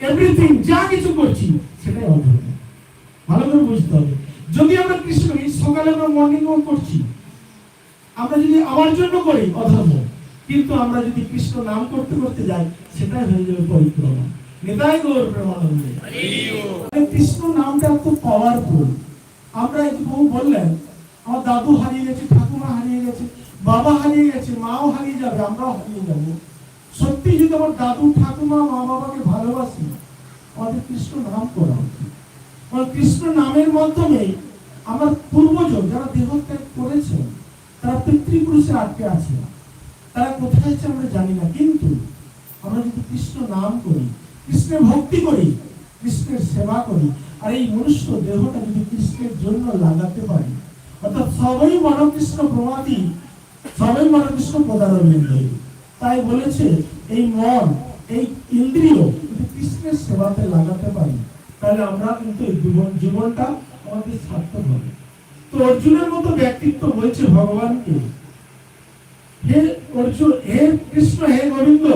Everything যা কিছু করছি, সেটাই অধর্ম। ভালো করে বুঝতে হবে। যদি আমরা কৃষ্ণ সকালে আমরা মর্নিং ওয়াক করছি। আমরা যদি আমার জন্য করি, অধর্ম। কিন্তু আমরা যদি কৃষ্ণ নাম করতে করতে যাই, সেটাই হয়ে যাবে পরিক্রমা নেতাই গৌর কৃষ্ণ নামটা এত পাওয়ারফুল আমরা যে বললেন, আমার দাদু হারিয়ে গেছে, ঠাকুমা হারিয়ে গেছে, বাবা হারিয়ে গেছে, মাও হারিয়ে যাবে, আমরাও হারিয়ে যাব। সত্যি যদি আমার দাদু, ঠাকুমা কৃষ্ণ নাম করা কারণ কৃষ্ণ নামের মাধ্যমে আমার পূর্বজ যারা দেহত্যাগ করেছেন, তারা পিতৃপুরুষে আটকে আছে। তারা কোথায় আছে আমরা জানি না, কিন্তু আমরা যদি কৃষ্ণ নাম করি, কৃষ্ণের ভক্তি করি, কৃষ্ণের সেবা করি, আর এই মনুষ্য দেহটা যদি কৃষ্ণের জন্য লাগাতে পারি, অর্থাৎ সবাই মনকৃষ্ণ প্রমাদি, সবাই মনকৃষ্ণ প্রদারবিন্দ তাই বলেছে, এই মন এই ইন্দ্রিয় যদি কৃষ্ণের সেবাতে লাগাতে পারি, তাহলে আমরা কিন্তু জীবনটা আমাদের সার্থক হবে। তো অর্জুনের মতো ব্যক্তিত্ব বলছে ভগবানকে। হে অর্জুন, হে কৃষ্ণ, হে গোবিন্দ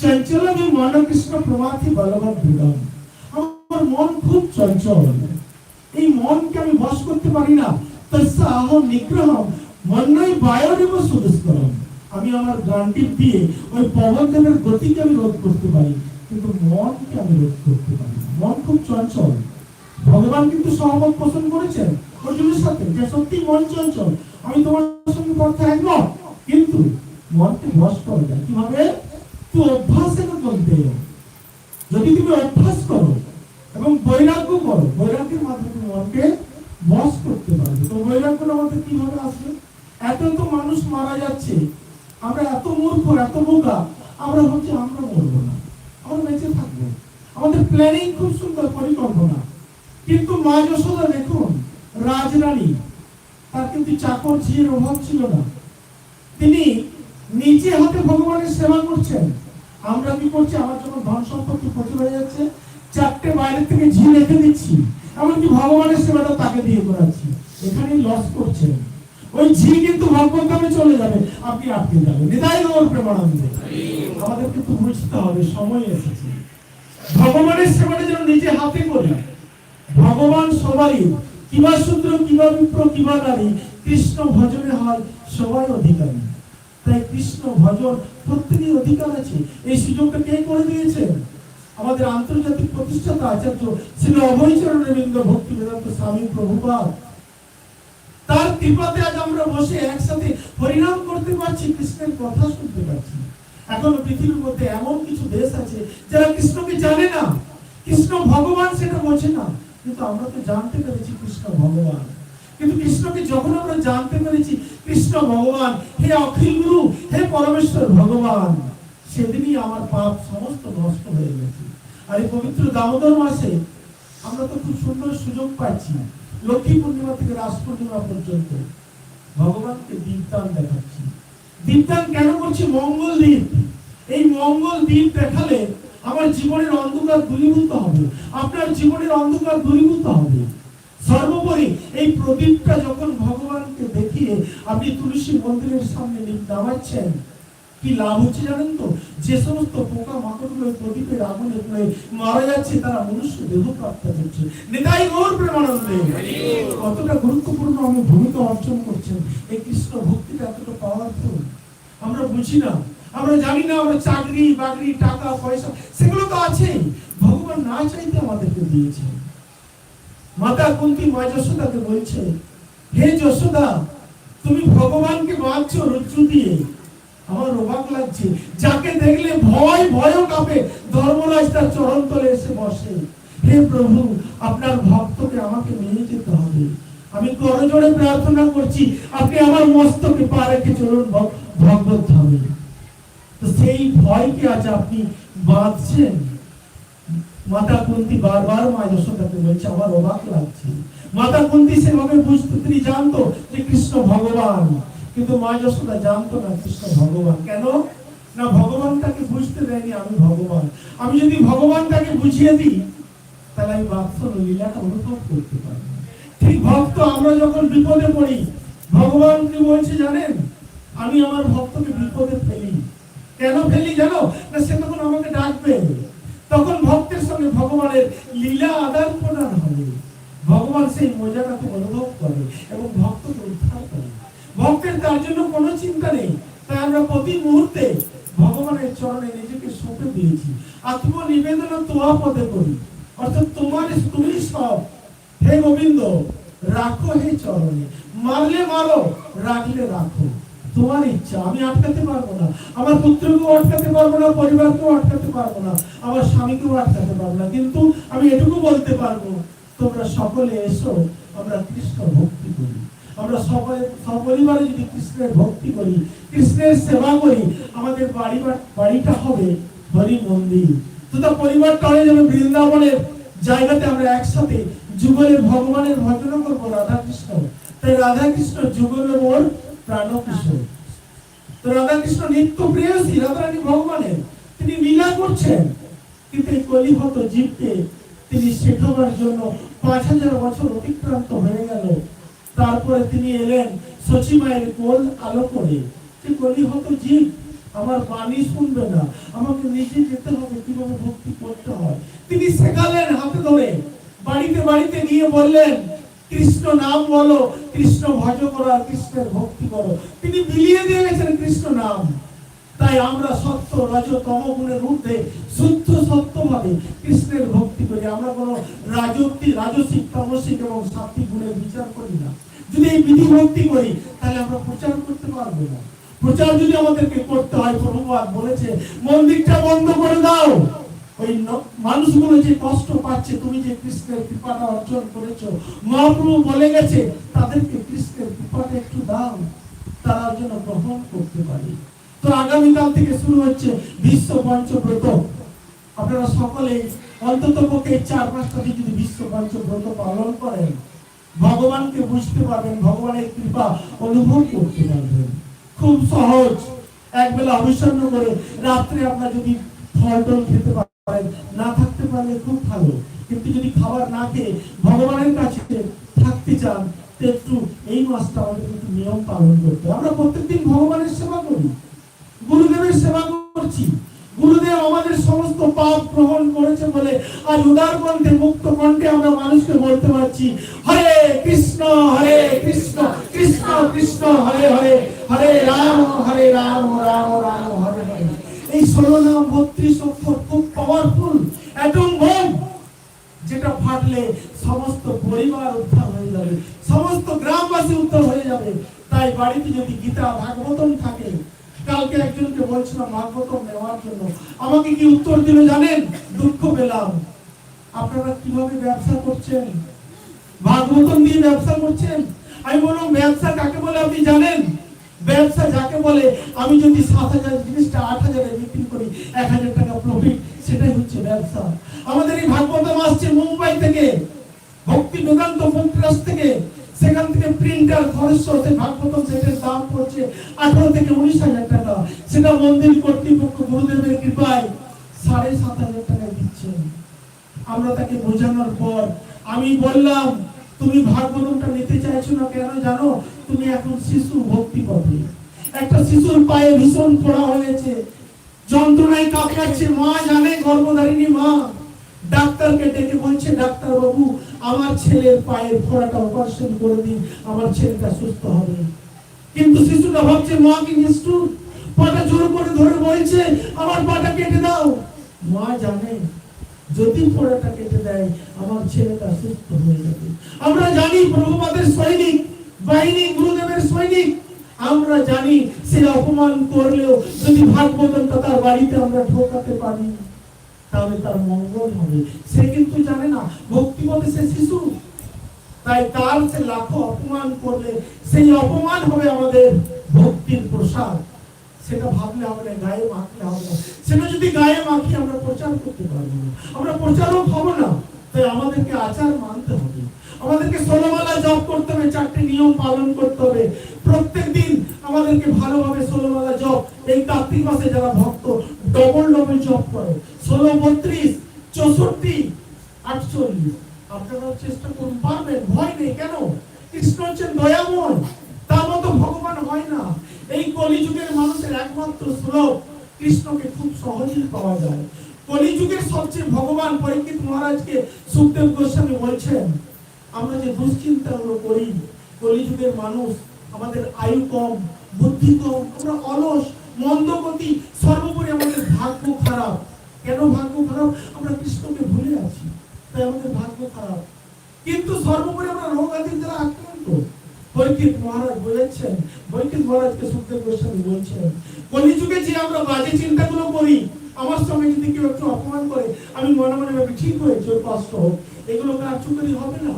চঞ্চল আমি মন কৃষ্ণ প্রমাথি বলবৎ দৃঢ়ম আমার মন খুব চঞ্চল। এই মনকে আমি বশ করতে পারি না। তস্যা আহম নিগ্রহম মন্নই বায়রেব সুদস্করম আমি আমার গানটি দিয়ে ওই পবনদেবের গতিকে আমি রোধ করতে পারি, কিন্তু মনকে আমি রোধ করতে পারি মন খুব চঞ্চল। ভগবান কিন্তু সহমত পোষণ করেছেন অর্জুনের সাথে যে সত্যি মন চঞ্চল। আমি তোমার সঙ্গে পথে একমত, কিন্তু মনকে বশ করা যায়। কীভাবে? তো অভ্যাসে বলতে যদি তুমি অভ্যাস করো এবং বৈরাগ্য করো, বৈরাগ্যের মাধ্যমে মনকে বশ করতে পারবে। তো বৈরাগ্যটা আমাদের কীভাবে আসবে? এত তো মানুষ মারা যাচ্ছে আমরা এত মূর্খ এত বোকা। আমরা হচ্ছে, আমরা মরবো না। আমরা বেঁচে থাকব। আমাদের প্ল্যানিং খুব সুন্দর, পরিকল্পনা। কিন্তু মা যশোদা দেখুন, রাজরানী, তার কিন্তু চাকর ঝিয়ের অভাব ছিল না। তিনি নিজে হাতে ভগবানের সেবা করছেন। আমরা কি করছি? আমার যখন ধন সম্পত্তি প্রচুর হয়ে যাচ্ছে, চারটে বাইরে থেকে ঝি রেখে দিচ্ছি। এমনকি ভগবানের সেবাটা তাকে দিয়ে করাচ্ছি। এখানেই লস করছেন। ওই ঝি কিন্তু ভগবান চলে যাবে, আপনি আটকে যাবেন। নিদায় গৌর প্রেমানন্দে। আমাদের কিন্তু বুঝতে হবে, সময় এসেছে। ভগবানের সেবাটা যেন নিজে হাতে করি ভগবান সবারই, কিবা সূত্র, কিবা বিপ্র কিবা নারী, কৃষ্ণ ভজনে হয় সবাই অধিকারী। তাই কৃষ্ণ ভজন প্রত্যেকের অধিকার আছে। এই সুযোগটা কে করে দিয়েছেন আমাদের আন্তর্জাতিক প্রতিষ্ঠাতা আচার্য শ্রী অভয়চরণ রবীন্দ্র ভক্তি বেদান্ত স্বামী প্রভুপাদ। তার কৃপাতে আজ আমরা বসে একসাথে পরিণাম করতে পারছি, কৃষ্ণের কথা শুনতে পারছি। এখন পৃথিবীর মধ্যে এমন কিছু দেশ আছে যারা কৃষ্ণকে জানে না। কৃষ্ণ ভগবান সেটা বোঝে না। কিন্তু আমরা তো জানতে পেরেছি কৃষ্ণ ভগবান। কিন্তু কৃষ্ণকে যখন আমরা জানতে পেরেছি, কৃষ্ণ ভগবান, হে অখিল গুরু, হে পরমেশ্বর ভগবান, সেদিনই আমার পাপ সমস্ত নষ্ট হয়ে গেছে। আর এই পবিত্র দামোদর মাসে আমরা তো খুব সুন্দর সুযোগ পাচ্ছি। লক্ষ্মী পূর্ণিমা থেকে রাস পূর্ণিমা পর্যন্ত ভগবানকে দীপদান দেখাচ্ছি। দীপদান কেন করছি? মঙ্গল দ্বীপ এই মঙ্গল দ্বীপ দেখালে আমার জীবনের অন্ধকার দূরীভূত হবে। আপনার জীবনের অন্ধকার দূরীভূত হবে। সর্বোপরি এই প্রদীপটা যখন ভগবানকে দেখিয়ে আপনি তুলসী মন্দিরের সামনে নামাচ্ছেন কি লাভ হচ্ছে জানেন তো? যে সমস্ত পোকা মাকড়গুলো প্রদীপের আগুনে পুড়ে মারা যাচ্ছে, তারা মনুষ্য দেহ প্রাপ্ত হচ্ছে। নেতাই গৌর প্রেমানন্দে। কতটা গুরুত্বপূর্ণ আমি ভূমিকা অর্জন করছেন। এই কৃষ্ণ ভক্তিটা এতটা পাওয়ারফুল আমরা বুঝি না। আমরা জানি না আমরা চাকরি, বাকরি, টাকা, পয়সা, সেগুলো তো আছেই। ভগবান না চাইতে আমাদেরকে দিয়েছে মাতা কুন্তি মা যশোদাকে বলছে, হে যশোদা, তুমি ভগবানকে মারছো রজ্জু দিয়ে। আমার অবাক লাগছে। যাকে দেখলে ভয় ভয় কাঁপে। ধর্মরাজ তার চরণ তলে এসে বসে। হে প্রভু, আপনার ভক্তকে আমাকে নিয়ে যেতে হবে। আমি করজোড়ে প্রার্থনা করছি, আপনি আমার মস্তকে পা রেখে চলুন ভগবত ধামে তো সেই ভয়কে আজ আপনি বাঁধছেন? মাতা কুন্তি বারবার মা যশোদাকে বলছে, আমার অবাক লাগছে। মাতা কুন্তি সেভাবে বুঝতে তিনি জানতো যে কৃষ্ণ ভগবান। কিন্তু মা যশোদা জানতো না কৃষ্ণ ভগবান। কেন? না, ভগবান তাকে বুঝতে দেয়নি, আমি ভগবান। আমি যদি ভগবানটাকে বুঝিয়ে দিই, তাহলে আমি বাৎসল লীলাটা অনুভব করতে পারব। ঠিক ভক্ত, আমরা যখন বিপদে পড়ি, ভগবান কি বলছে জানেন? আমি আমার ভক্তকে বিপদে ফেলি। কেন ফেলি জানো? না, সে তখন আমাকে ডাকবে। তখন ভক্তের সঙ্গে ভগবানের লীলা আদান প্রদান হবে। ভগবান সেই মজাটাকে অনুভব করে এবং ভক্তকে উদ্ধার ভক্তের তার জন্য কোনো চিন্তা নেই। তাই আমরা প্রতি মুহূর্তে ভগবানের চরণে নিজেকে সঁপে দিয়েছি। আত্ম নিবেদন তোয়া পদে করি। অর্থাৎ তোমার তুমি সব। হে গোবিন্দ, রাখো হে চরণে। মারলে মারো, রাখলে রাখো। তোমার ইচ্ছা, আমি আটকাতে পারব না। আমার পুত্রকেও আটকাতে পারব না, পরিবারকেও আটকাতে পারব না। আমার স্বামীকেও আটকাতে পারব না। কিন্তু আমি এটুকু বলতে পারব, তোমরা সকলে এসো, আমরা কৃষ্ণ ভক্তি। আমরা সকলে সপরিবারে যদি কৃষ্ণের ভক্তি করি, কৃষ্ণের সেবা করি, আমাদের বাড়ি বাড়িটা হবে হরি মন্দির। তো তার পরিবারটা হয়ে যাবে বৃন্দাবনের জায়গাতে আমরা একসাথে যুগলের ভগবানের ভজন করব রাধা কৃষ্ণ তাই রাধা কৃষ্ণ যুগল মোর প্রাণ কৃষ্ণ তো রাধা কৃষ্ণ নিত্য প্রেয়সী রাধারানী ভগবানের। তিনি লীলা করছেন, কিন্তু এই কলিহত জীবকে তিনি শেখাবার জন্য পাঁচ হাজার বছর অতিক্রান্ত হয়ে গেল। তারপরে তিনি এলেন সচিমায়ের কোল আলো করে। জীব, আমার বাণী শুনবে না। আমাকে নিজে যেতে হবে, কীভাবে ভক্তি করতে হয়? তিনি শেখালেন হাতে ধরে। বাড়িতে বাড়িতে গিয়ে বললেন, কৃষ্ণ নাম বলো, কৃষ্ণ ভজ করো কৃষ্ণের ভক্তি করো। তিনি বিলিয়ে দিয়ে গেছেন কৃষ্ণ নাম। তাই আমরা সত্য রজ তম গুণের ঊর্ধ্বে শুদ্ধ, সত্যভাবে কৃষ্ণের ভক্তি করি। আমরা কোনো রাজত্বী রাজসিক, তামসিক এবং সাত্বিক গুণের বিচার করি না। যদি এই বিধি ভক্তি করি, তাহলে আমরা প্রচার করতে পারব না। প্রচার যদি আমাদেরকে করতে হয় প্রভুবাদ বলেছে, মন্দিরটা বন্ধ করে দাও। ওই মানুষগুলো যে কষ্ট পাচ্ছে, তুমি যে কৃষ্ণের কৃপাটা অর্জন করেছ, মহাপ্রভু বলে গেছে, তাদেরকে কৃষ্ণের কৃপাটা একটু দাও। তারা যেন গ্রহণ করতে পারে। তো আগামীকাল থেকে শুরু হচ্ছে বিশ্ব পঞ্চব্রত। আপনারা সকলে অন্তত পক্ষে চার পাঁচটা দিন যদি বিশ্ব পঞ্চব্রত পালন করেন, ভগবানকে বুঝতে পারবেন, ভগবানের কৃপা অনুভব করতে পারবেন। খুব সহজ। এক বেলা অনুসরণ করে রাত্রে আপনার যদি ফল টল খেতে পারেন, না থাকতে পারলে খুব ভালো। কিন্তু যদি খাবার না খেয়ে ভগবানের কাছে থাকতে চান একটু এই মাসটা আমাদের একটু নিয়ম পালন করতে। আমরা প্রত্যেকদিন ভগবানের সেবা করি। গুরুদেবের সেবা করছি। গুরুদেব আমাদের সমস্ত পাপ গ্রহণ করেছে বলে আর উদার কণ্ঠে মুক্ত কণ্ঠে আমরা মানুষকে বলতে পারছি, হরে কৃষ্ণ হরে কৃষ্ণ কৃষ্ণ কৃষ্ণ, হরে হরে হরে রাম হরে রাম রাম রাম, হরে হরে। এই ষোলো নাম, বত্রিশ অক্ষর, খুব পাওয়ারফুল একদম বোম যেটা ফাটলে সমস্ত পরিবার উদ্ধার হয়ে যাবে, সমস্ত গ্রামবাসী উদ্ধার হয়ে যাবে। তাই বাড়িতে যদি গীতা ভাগবতম থাকে কালকে একজনকে বলছিলাম ভাগবতম নেওয়ার জন্য। আমাকে কি উত্তর দিল জানেন? দুঃখ পেলাম। আপনারা কীভাবে ব্যবসা করছেন? ভাগবতম দিয়ে ব্যবসা করছেন? আমি বললাম, ব্যবসা কাকে বলে আপনি জানেন? ব্যবসা যাকে বলে, আমি যদি সাত হাজার জিনিসটা আট হাজারে বিক্রি করি, এক হাজার টাকা প্রফিট সেটাই হচ্ছে ব্যবসা। আমাদের এই ভাগবতম আসছে মুম্বাই থেকে ভক্তি বেদান্ত মুক্তরাজ থেকে থেকে প্রিন্টার খরচ হচ্ছে ভাগবতম সেটের দাম পড়ছে আঠারো থেকে উনিশ হাজার টাকা। সেটা মন্দির কর্তৃপক্ষ গুরুদেবের কৃপায় সাড়ে সাত হাজার টাকায় দিচ্ছেন আমরা তাকে বোঝানোর পর আমি বললাম, তুমি ভাগবতমটা নিতে চাইছো না কেন জানো? তুমি এখন শিশু ভক্তি পথে। একটা শিশুর পায়ে ভীষণ ফোড়া হয়েছে। যন্ত্রণায় কাঁপড়াচ্ছে মা, জানে গর্ভধারিণী মা। ডাক্তারকে ডেকে বলছে ডাক্তার বাবু আমার ছেলের পায়ের ফোড়াটা অপারেশন করে দিন, আমার ছেলেটা সুস্থ হবে। কিন্তু শিশুটা ভাবছে, মা, কি নিষ্ঠুর? পাটা জোর করে ধরে বলছে, আমার পাটা কেটে দাও। মা জানে, যদি ফোড়াটা কেটে দেয়, আমার ছেলেটা সুস্থ হয়ে যাবে। আমরা জানি প্রভুপাদের সৈনিক, বাহিনী, গুরুদেবের সৈনিক। আমরা জানি সে অপমান করলেও যদি ভাগবতনটা তার বাড়িতে আমরা ঢোকাতে পারি। তাহলে তার মঙ্গল হবে। সে কিন্তু জানে না, ভক্তিপথে সে শিশু। তাই তার সে লাখো অপমান করলে, সেই অপমান হবে আমাদের ভক্তির প্রসাদ সেটা ভাবলে আমাদের গায়ে মাখলে হবে না। সেটা যদি গায়ে মাখি, আমরা প্রচার করতে পারব না। আমরা প্রচারও হব না। তাই আমাদেরকে আচার মানতে হবে। আমাদেরকে ষোলোমালা জপ করতে হবে, চারটি নিয়ম পালন করতে হবে। প্রত্যেক দিন আমাদেরকে ভালোভাবে ষোলোমালা জপ, এই কার্তিক মাসে যারা ভক্ত ডবল ডবল জপ করে। ষোলো, বত্রিশ, চৌষট্টি, আটচল্লিশ। আপনারা চেষ্টা করুন, পারবেন, ভয় নেই, কেন? কৃষ্ণ হচ্ছেন দয়াময়, তার মতো ভগবান হয় না। এই কলিযুগের মানুষের একমাত্র শ্লোক কৃষ্ণকে খুব সহজেই পাওয়া যায়। কলিযুগের সবচেয়ে ভগবান পরীক্ষিত মহারাজকে সুখদেব গোস্বামী বলছেন আমরা যে দুশ্চিন্তাগুলো করি, কলিযুগের মানুষ আমাদের আয়ু কম, বুদ্ধি কম, আমরা অলস মন্দগতি সর্বোপরি আমাদের ভাগ্য খারাপ। কেন ভাগ্য খারাপ? আমরা কৃষ্ণকে ভুলে আছি, তাই আমাদের ভাগ্য খারাপ। কিন্তু সর্বোপরি আমরা রোগ আদির দ্বারা আক্রান্ত। বৈকিক মহারাজ বলেছেন, বৈকিক মহারাজকে সুখদেব গোস্বামী বলছেন, কলিযুগে যে আমরা বাজে চিন্তাগুলো করি, আমার সঙ্গে যদি কেউ একটু অপমান করে, আমি মনে মনে ভাবি, ঠিক হয়েছে কষ্ট হোক। এগুলো কার্যকরী হবে না?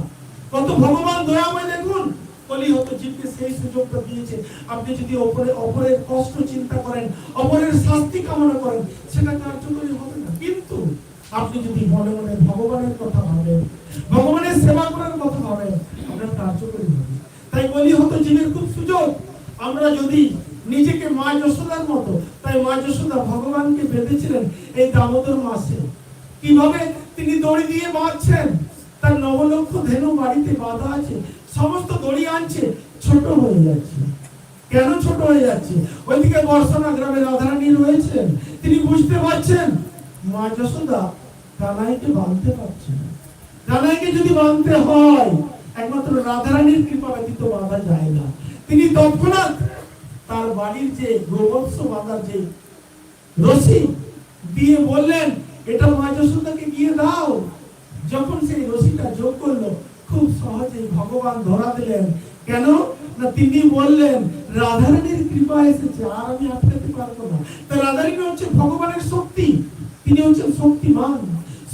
কত ভগবান দয়াময় দেখুন। কলি হতো জীবকে সেই সুযোগটা দিয়েছে। আপনি যদি অপরে অপরের কষ্ট চিন্তা করেন, অপরের শাস্তি কামনা করেন, সেটা কার্যকরী হবে না। কিন্তু আপনি যদি মনে মনে ভগবানের কথা ভাবেন, ভগবানের সেবা করার কথা ভাবেন, আপনার কার্যকরী হবে। তাই বলি হতো জীবের খুব সুযোগ। আমরা যদি নিজেকে মা যশোদার মতো, তাই মা যশোদা ভগবানকে বেঁধেছিলেন এই দামোদর মাসে। কীভাবে তিনি দড়ি দিয়ে বাঁধা আছে, সমস্ত দড়ি আনছে, ছোট হয়ে যাচ্ছে। কেন ছোট হয়ে যাচ্ছে? ওইদিকে বর্ষনা গ্রামে রাধারানী রয়েছেন, তিনি বুঝতে পারছেন, মা যশোদা কানাইকে বাঁধতে পারছেন কানাইকে যদি বাঁধতে হয়, একমাত্র রাধারানীর কৃপা ব্যতীত বাঁধা যায় না। তিনি তৎক্ষণাৎ তার বাড়ির যে গোবৎস বাঁধার যে রশি দিয়ে বললেন, এটা মা যশোদাকে গিয়ে দাও। যখন সেই রশিটা যোগ করল খুব সহজেই ভগবান ধরা দিলেন। কেন? না তিনি বললেন, রাধারানীর কৃপা এসেছে, আর আমি আটকাতে পারব না। তো রাধারানী হচ্ছে ভগবানের শক্তি। তিনি হচ্ছেন শক্তিমান।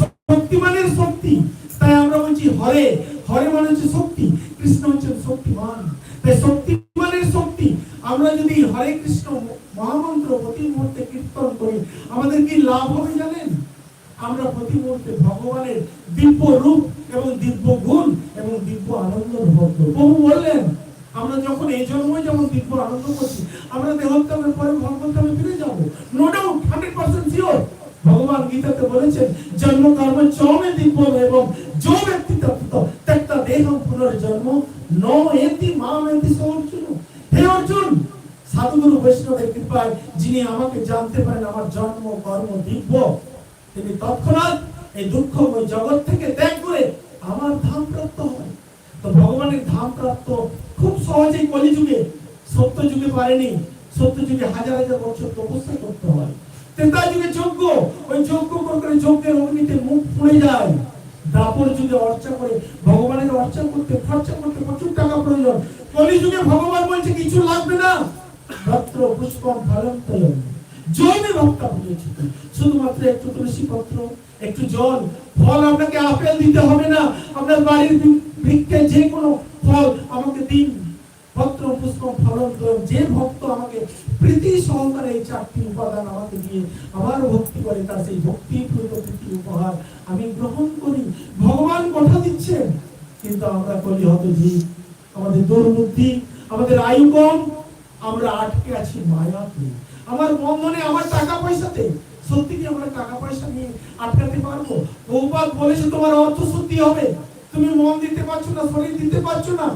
শক্তিমানের শক্তি। তাই আমরা বলছি হরে। হরে মানে হচ্ছে শক্তি। কৃষ্ণ হচ্ছেন শক্তিমান। তাই শক্তিমানের শক্তি। আমরা যদি হরে কৃষ্ণ মহামন্ত্র প্রতি মুহূর্তে কীর্তন করি, আমাদের কি লাভ হবে জানেন? আমরা প্রতি মুহূর্তে ভগবানের দিব্য রূপ এবং দিব্য গুণ এবং দিব্য আনন্দ অনুভব করব। প্রভু বললেন, আমরা যখন এই জন্ম যেমন দিব্য আনন্দ করছি, আমরা দেহত্যাগের পরে ভগবত্যাগে ফিরে যাব। No doubt hundred percent sure ভগবান গীতাতে বলেছেন জন্ম কর্ম চমে দিব্য এবং जो ব্যক্তি তত্ত্ব। ত্যক্তা দেহম পুনর্জন্ম, ন এতি মাম এতি অর্জুন। হে অর্জুন, সাধুগুরু বৈষ্ণবের কৃপায় যিনি আমাকে জানতে পারেন আমার জন্ম, কর্ম, দিব্য, তিনি তৎক্ষণাৎ এই দুঃখময় জগৎ থেকে ত্যাগ করে আমার ধাম প্রাপ্ত হয়। তো ভগবানের ধাম প্রাপ্ত খুব সহজেই কলিযুগে সত্য যুগে পারেনি। সত্য যুগে হাজার হাজার বছর তপস্যা করতে হয়। ত্রেতা যুগে যজ্ঞ, ওই যজ্ঞ করে যজ্ঞের অগ্নিতে মুখ পুড়ে যায়। দাপর যুগে অর্চা করে ভগবানের অর্চা করতে, খরচা করতে প্রচুর টাকা প্রয়োজন। কলিযুগে ভগবান বলছে, কিছু লাগবে না। পত্র পুষ্পম ফলম ভক্তা বুঝেছি শুধুমাত্র একটু তুলসী পত্র। একটু জল। ফল আপনাকে আপেল দিতে হবে না। আপনার বাড়ির বৃক্ষে যে কোনো ফল আমাকে দিন। পত্র পুষ্প ফলন যে ভক্ত আমাকে প্রীতি সহকারে এই চারটি উপাদান আমাকে দিয়ে আবার ভক্তি করে, তার সেই ভক্তি প্রীতি উপহার আমি গ্রহণ করি। ভগবান কথা দিচ্ছেন কিন্তু আমরা করি হত জীব। আমাদের দুর্বুদ্ধি আমাদের আয়ু কম আমরা আটকে আছি মায়াতে। আমার বন্ধনে আমার টাকা পয়সাতে সত্যি কি আমরা টাকা পয়সা নিয়ে আটকাতে পারব? বহুপাত বলেছে তোমার অর্থ সত্যি হবে। তুমি মন দিতে পারছ না, শরীর দিতে পারছ না।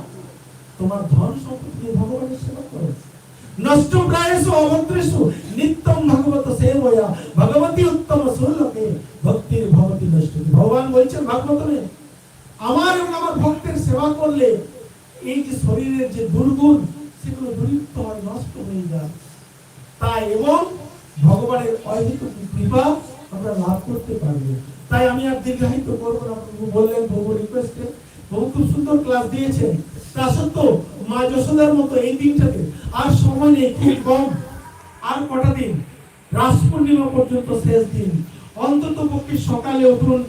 তোমার ধন সম্পত্তি ভগবানের সেবা করো। নষ্ট প্রায়শ নিত্যম সেবয়া। ভগবতী উত্তম ভক্তির ভগবতী নষ্ট ভগবান বলছেন, ভাগবতনে, আমার এবং আমার ভক্তের সেবা করলে এই যে শরীরের যে দুর্গুণ, সেগুলো দূরীভূত হয় নষ্ট হয়ে যায়। তাই এবং ভগবানের অহিত কৃপা আমরা লাভ করতে পারব। তাই আমি আর দীর্ঘায়িত করব না। প্রভু বললেন, প্রভু রিকোয়েস্টে প্রভু খুব সুন্দর ক্লাস দিয়েছেন। তা সত্ত্বেও মা যশোদার মতো এই দিনটাতে আর সময় নেই, খুব কম। আর কটা দিন? রাস পূর্ণিমা পর্যন্ত শেষ দিন। অন্তত পক্ষে সকালে উঠুন,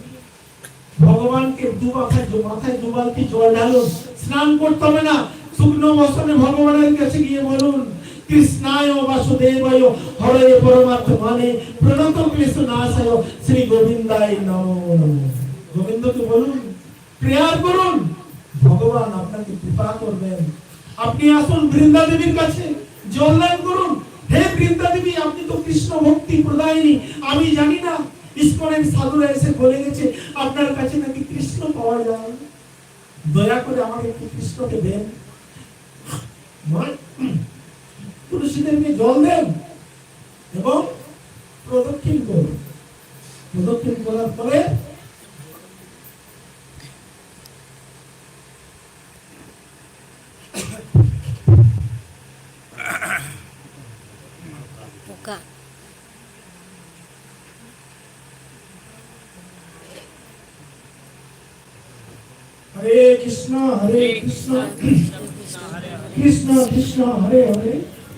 ভগবানকে দু মাথায় মাথায় দু বালতি জল ঢালুন। স্নান করতে হবে না, শুকনো বসনে ভগবানের কাছে গিয়ে বলুন কৃষ্ণায় বাসুদেবায়, হরে পরমার্থ মানে প্রণত কৃষ্ণ নাশায় শ্রী গোবিন্দায় নমো। নমঃ গোবিন্দকে বলুন, প্রেয়ার করুন। ভগবান আপনাকে কৃপা করবেন। আপনি আসুন বৃন্দা দেবীর কাছে জলদান করুন। হে বৃন্দা দেবী, আপনি তো কৃষ্ণ ভক্তি প্রদায়িনী। আমি জানি না, ইস্কনের সাধুরা এসে বলে গেছে, আপনার কাছে নাকি কৃষ্ণ পাওয়া যায়। দয়া করে আমাকে একটু কৃষ্ণকে দেন। তুলসীদেরকে জল দেন এবং প্রদক্ষিণ করুন। পদক্ষেপ করার পরে পোকা হরে কৃষ্ণ হরে কৃষ্ণ। কৃষ্ণ কৃষ্ণ। হরে।